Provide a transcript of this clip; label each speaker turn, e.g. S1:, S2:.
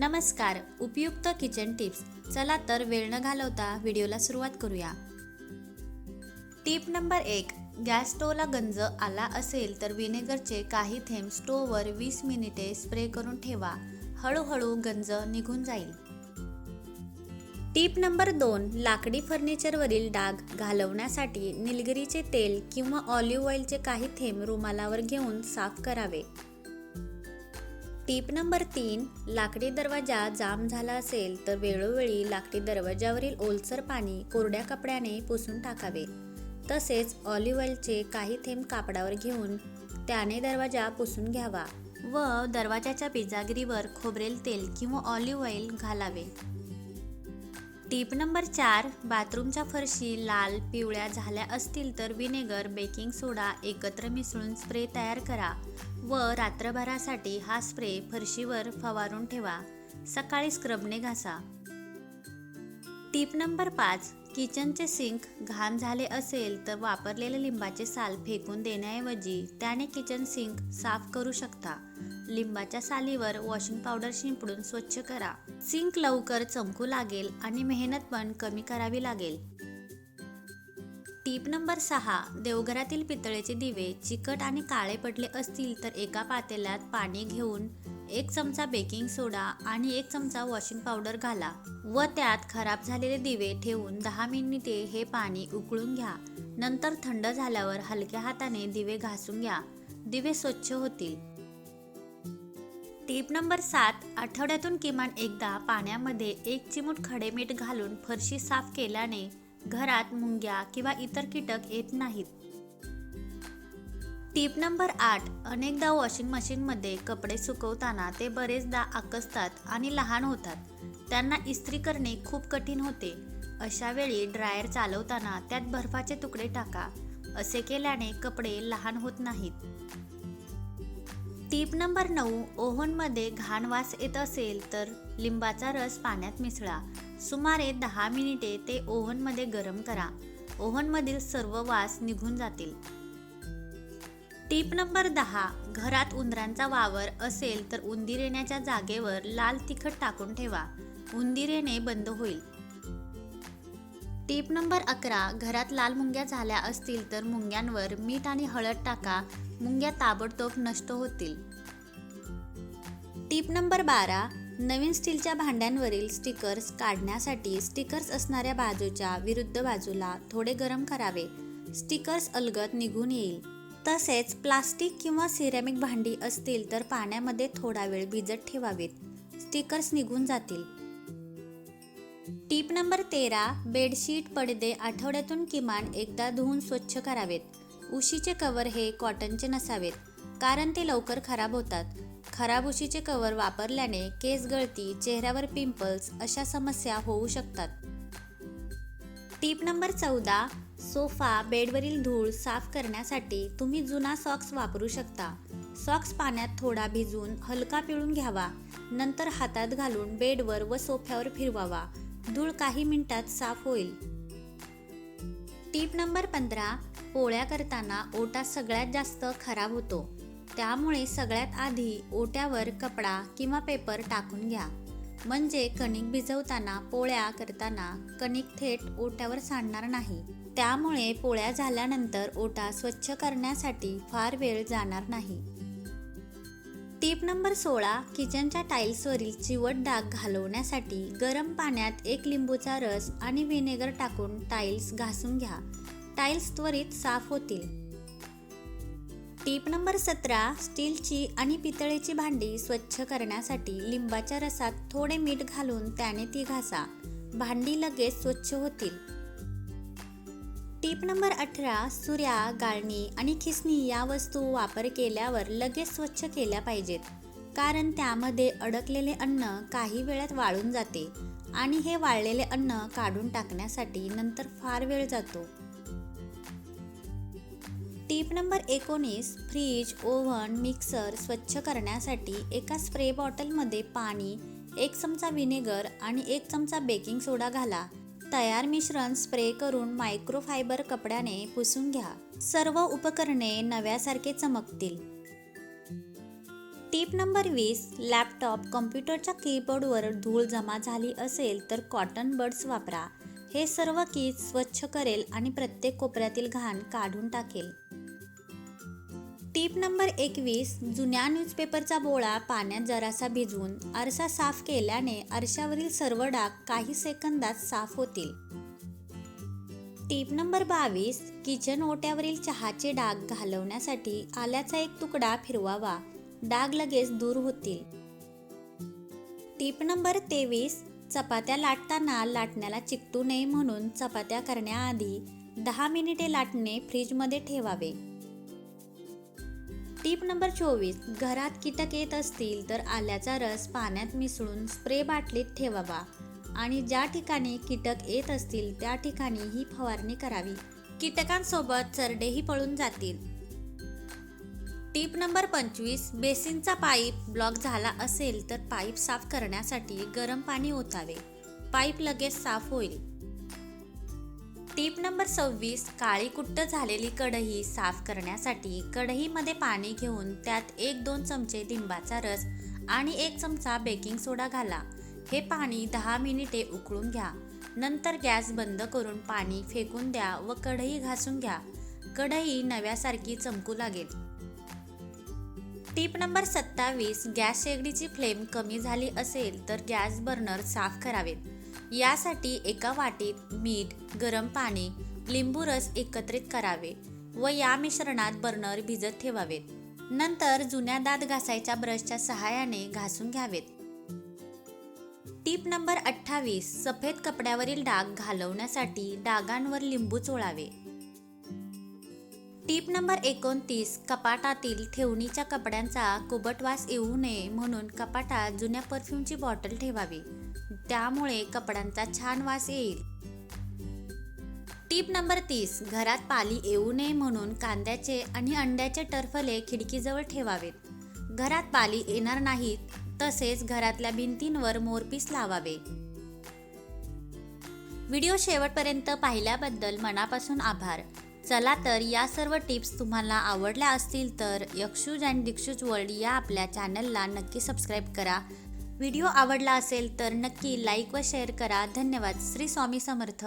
S1: नमस्कार उपयुक्त kitchen tips चला तर वेळ न घालवता व्हिडिओला सुरुवात करूया. टिप नंबर एक गॅस स्टोवला गंज आला असेल तर विनेगरचे काही थेंब स्टोववर वीस मिनिटे स्प्रे करून ठेवा. हळूहळू गंज निघून जाईल. टीप नंबर दोन लाकडी फर्निचरवरील डाग घालवण्यासाठी निलगिरीचे तेल किंवा ऑलिव्ह ऑइलचे काही थेंब रुमालावर घेऊन साफ करावे. टीप नंबर तीन लाकडी दरवाजा जाम झाला असेल तर वेळोवेळी लाकडी दरवाजावरील ओलसर पाणी कोरड्या कपड्याने पुसून टाकावे. तसेच ऑलिव्ह ऑइलचे काही थेंब कापडावर घेऊन त्याने दरवाजा पुसून घ्यावा व दरवाजाच्या पिजागिरीवर खोबरेल तेल किंवा ऑलिव्ह ऑइल घालावे. टीप नंबर चार बाथरूमच्या फरशी लाल पिवळ्या झाल्या असतील तर विनेगर बेकिंग सोडा एकत्र मिसळून स्प्रे तयार करा. व रात्रभरासाठी हा स्प्रे फरशीवर फवारून ठेवा. सकाळी स्क्रबने घासा. टीप नंबर पाच किचनचे सिंक घाण झाले असेल तर वापरलेले लिंबाचे साल फेकून देण्याऐवजी त्याने किचन सिंक साफ करू शकता. लिंबाच्या सालीवर वॉशिंग पावडर शिंपडून स्वच्छ करा. सिंक लवकर चमकू लागेल आणि मेहनत पण कमी करावी लागेल. टीप नंबर सहा. देवघरातील पितळेचे दिवे चिकट आणि काळे पडले असतील तर एका पातेल्यात पाणी घेऊन एक चमचा बेकिंग सोडा आणि एक चमचा वॉशिंग पावडर घाला व त्यात खराब झालेले दिवे ठेवून दहा मिनिटे हे पाणी उकळून घ्या. नंतर थंड झाल्यावर हलक्या हाताने दिवे घासून घ्या. दिवे स्वच्छ होतील. टीप नंबर सात. आठवड्यातून किमान एकदा पाण्यामध्ये एक चिमूट खडे मीठ घालून फरशी साफ केल्याने घरात मुंग्या किंवा इतर कीटक येत नाहीत. टीप नंबर आठ अनेकदा वॉशिंग मशीनमध्ये कपडे सुकवताना ते बरेचदा आकसतात आणि लहान होतात. त्यांना इस्त्री करणे खूप कठीण होते. अशा वेळी ड्रायर चालवताना त्यात बर्फाचे तुकडे टाका. असे केल्याने कपडे लहान होत नाहीत. टीप नंबर नऊ ओव्हनमध्ये घाण वास येत असेल तर लिंबाचा रस पाण्यात मिसळा. सुमारे दहा मिनिटे ते ओव्हनमध्ये गरम करा. ओव्हनमधील सर्व वास निघून जातील. टीप नंबर दहा घरात उंदरांचा वावर असेल तर उंदीर येण्याच्या जागेवर लाल तिखट टाकून ठेवा. उंदीर येणे बंद होईल. टीप नंबर अकरा घरात लाल मुंग्या झाल्या असतील तर मुंग्यांवर मीठ आणि हळद टाका. मुंग्या ताबडतोब नष्ट होतील. टीप नंबर बारा नवीन स्टीलच्या भांड्यांवरील स्टिकर्स काढण्यासाठी स्टिकर्स असणाऱ्या बाजूच्या विरुद्ध बाजूला थोडे गरम करावे. स्टिकर्स अलगत निघून येईल. तसेच प्लास्टिक किंवा सिरॅमिक भांडी असतील तर पाण्यामध्ये थोडा वेळ भिजत ठेवावेत. स्टिकर्स निघून जातील. टीप नंबर तेरा बेडशीट पडदे आठवड्यातून किमान एकदा धुवून स्वच्छ करावेत. उशीचे कवर हे कॉटनचे नसावेत कारण ते लवकर खराब होतात. खराब उशीचे कवर वापरल्याने केस गळती चेहऱ्यावर पिंपल्स अशा समस्या होऊ शकतात. टीप नंबर चौदा सोफा बेडवरील धूळ साफ करण्यासाठी तुम्ही जुना सॉक्स वापरू शकता. सॉक्स पाण्यात थोडा भिजून हलका पिळून घ्यावा. नंतर हातात घालून बेडवर व सोफ्यावर फिरवावा. धूळ काही मिनिटात साफ होईल. टीप नंबर पंधरा पोळ्या करताना ओटा सगळ्यात जास्त खराब होतो. त्यामुळे सगळ्यात आधी ओट्यावर कपडा किंवा पेपर टाकून घ्या. म्हणजे कणिक भिजवताना पोळ्या करताना कणिक थेट ओट्यावर सांडणार नाही. त्यामुळे पोळ्या झाल्यानंतर ओटा स्वच्छ करण्यासाठी फार वेळ जाणार नाही. टीप नंबर सोळा किचनच्या टाईल्सवरील चिवट डाग घालवण्यासाठी गरम पाण्यात एक लिंबूचा रस आणि व्हिनेगर टाकून टाईल्स घासून घ्या. टाईल्स त्वरित साफ होतील. टीप नंबर सतरा स्टीलची आणि पितळेची भांडी स्वच्छ करण्यासाठी लिंबाच्या रसात थोडे मीठ घालून त्याने ती घासा. भांडी लगेच स्वच्छ होतील. टीप नंबर अठरा सुऱ्या गाळणी आणि खिसणी या वस्तू वापर केल्यावर लगेच स्वच्छ केल्या पाहिजेत. कारण त्यामध्ये अडकलेले अन्न काही वेळात वाळून जाते आणि हे वाळलेले अन्न काढून टाकण्यासाठी नंतर फार वेळ जातो. टीप नंबर एकोणीस फ्रीज ओव्हन मिक्सर स्वच्छ करण्यासाठी एका स्प्रे बॉटलमध्ये पाणी एक चमचा व्हिनेगर आणि एक चमचा बेकिंग सोडा घाला. तयार मिश्रण स्प्रे करून मायक्रोफायबर कपड्याने पुसून घ्या. सर्व उपकरणे नव्यासारखे चमकतील. टीप नंबर वीस लॅपटॉप कॉम्प्युटरच्या कीबोर्डवर धूळ जमा झाली असेल तर कॉटन बड्स वापरा. हे सर्व कीज स्वच्छ करेल आणि प्रत्येक कोपऱ्यातील घाण काढून टाकेल. टीप नंबर एकवीस जुन्या न्यूजपेपरचा बोळा पाण्यात जरासा भिजवून आरसा साफ केल्याने आरशावरील सर्व डाग काही सेकंदात साफ होतील. टीप नंबर बावीस किचन ओट्यावरील चहाचे डाग घालवण्यासाठी आल्याचा एक तुकडा फिरवावा डाग लगेच दूर होतील. टीप नंबर तेवीस चपात्या लाटताना लाटण्याला चिकटू नये म्हणून चपात्या करण्याआधी दहा मिनिटे लाटणे फ्रीजमध्ये ठेवावे. टीप नंबर चोवीस घरात कीटक येत असतील तर आल्याचा रस पाण्यात मिसळून स्प्रे बाटलीत ठेवावा. आणि ज्या ठिकाणी कीटक येत असतील त्या ठिकाणी ही फवारणी करावी. कीटकांसोबत चरडेही पळून जातील. टीप नंबर पंचवीस बेसिनचा पाईप ब्लॉक झाला असेल तर पाईप साफ करण्यासाठी गरम पाणी ओतावे. पाईप लगेच साफ होईल. टीप नंबर सव्वीस काळी कुट्ट झालेली कढई साफ करण्यासाठी कढईमध्ये पाणी घेऊन त्यात एक दोन चमचे लिंबाचा रस आणि एक चमचा बेकिंग सोडा घाला. हे पाणी दहा मिनिटे उकळून घ्या. नंतर गॅस बंद करून पाणी फेकून द्या व कढई घासून घ्या. कढई नव्यासारखी चमकू लागेल. टीप नंबर सत्तावीस गॅस शेगडीची फ्लेम कमी झाली असेल तर गॅस बर्नर साफ करावेत. यासाठी एका वाटीत मीठ गरम पाणी लिंबू रस एकत्रित करावे व या मिश्रणात बर्नर भिजत ठेवावेत. नंतर जुन्या दात घासायच्या ब्रशच्या सहाय्याने घासून घ्यावेत. टीप नंबर अठ्ठावीस सफेद कपड्यावरील डाग घालवण्यासाठी डागांवर लिंबू चोळावे. टीप नंबर एकोणतीस कपाटातील ठेवणीच्या कपड्यांचा कुबटवास येऊ नये म्हणून कपाटात जुन्या परफ्यूमची बॉटल ठेवावी. त्यामुळे कपड्यांचा छान वास येईल. टीप नंबर तीस घरात पाली येऊ नये म्हणून कांद्याचे आणि अंड्याचे टरफले खिडकीजवळ ठेवावेत. घरात पाली येणार नाहीत तसेच घरातल्या भिंतींवर मोरपीस लावावे. व्हिडिओ शेवटपर्यंत पाहिल्याबद्दल मनापासून आभार. चला तर या सर्व टिप्स तुम्हाला आवडल्या असतील तर यक्षूज अँड दीक्षूज वर्ल्ड या आपल्या चॅनलला नक्की सबस्क्राईब करा. व्हिडिओ आवडला असेल तर नक्की लाईक व शेअर करा. धन्यवाद. श्री स्वामी समर्थ.